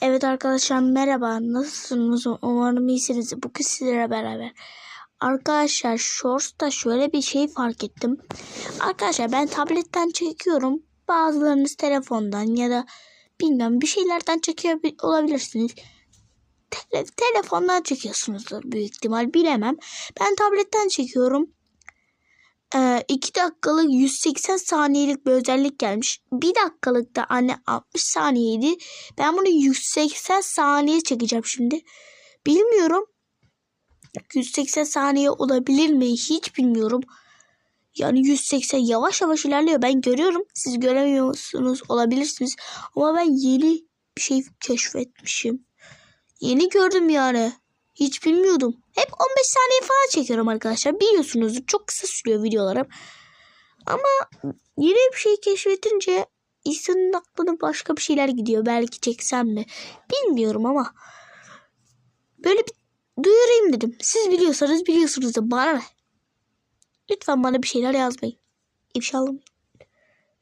Evet arkadaşlar merhaba. Nasılsınız? Umarım iyisiniz. Bugün sizlere beraber. Arkadaşlar Shorts'ta şöyle bir şey fark ettim. Arkadaşlar ben tabletten çekiyorum. Bazılarınız telefondan ya da bilmem bir şeylerden çekiyor olabilirsiniz. Tele- telefondan çekiyorsunuzdur büyük ihtimal bilemem. Ben tabletten çekiyorum. 2 dakikalık 180 saniyelik bir özellik gelmiş. 1 dakikalık da anne 60 saniyeydi. Ben bunu 180 saniye çekeceğim şimdi. Bilmiyorum. 180 saniye olabilir mi? Hiç bilmiyorum. Yani 180 yavaş yavaş ilerliyor. Ben görüyorum. Siz göremiyorsunuz olabilirsiniz. Ama ben yeni bir şey keşfetmişim. Yeni gördüm yani. Hiç bilmiyordum. Hep 15 saniye falan çekiyorum arkadaşlar. Biliyorsunuz çok kısa sürüyor videolarım. Ama yeni bir şey keşfedince insanın aklına başka bir şeyler gidiyor. Belki çeksem mi? Bilmiyorum ama. Böyle bir duyurayım dedim. Siz biliyorsanız biliyorsunuz da bana ne? Lütfen bana bir şeyler yazmayın. İfşa almayın.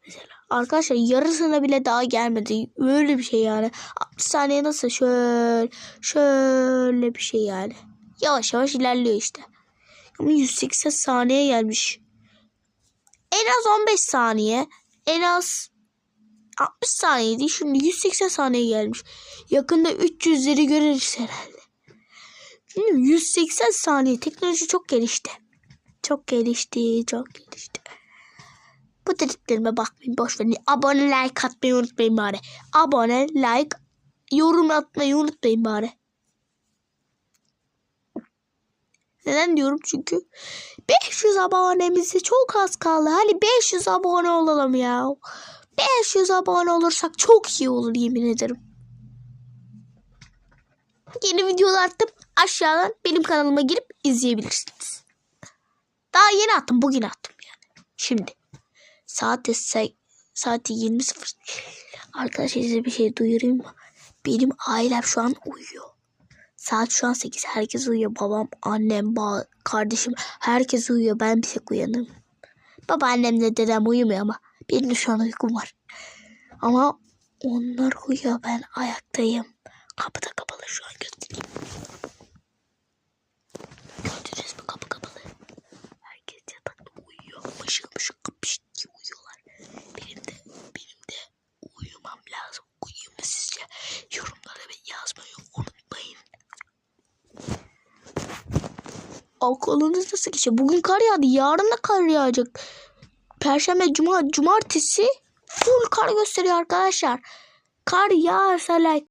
Mesela arkadaşlar yarısına bile daha gelmedi. Öyle bir şey yani. 60 saniye nasıl şöyle şöyle bir şey yani. Yavaş yavaş ilerliyor işte. Ama 180 saniye gelmiş. En az 15 saniye. En az 60 saniyeydi. Şimdi 180 saniye gelmiş. Yakında 300'leri görürüz herhalde. Bilmiyorum, 180 saniye. Teknoloji çok gelişti. Çok gelişti. Çok gelişti. Bu dediklerime bakmayın boş verin. Abone like atmayı unutmayın bari. Abone like yorum atmayı unutmayın bari. Neden diyorum çünkü 500 abonemize çok az kaldı. Hani 500 abone olalım ya. 500 abone olursak çok iyi olur yemin ederim. Yeni videolar atıp aşağıdan benim kanalıma girip izleyebilirsiniz. Daha yeni attım. Bugün attım yani. Şimdi. Saat saati 20.00. Arkadaşlar size bir şey duyurayım mı? Benim ailem şu an uyuyor. Saat şu an 8. Herkes uyuyor. Babam, annem, ba kardeşim herkes uyuyor. Ben bir tek uyanırım. Babaannemle dedem uyumuyor ama benim şu an uykum var. Ama onlar uyuyor. Ben ayaktayım. Kapı da kapalı şu an göstereyim. Okulunuz nasıl geçiyor? Bugün kar yağdı. Yarın da kar yağacak. Perşembe, cuma, cumartesi full kar gösteriyor arkadaşlar. Kar yağarsa like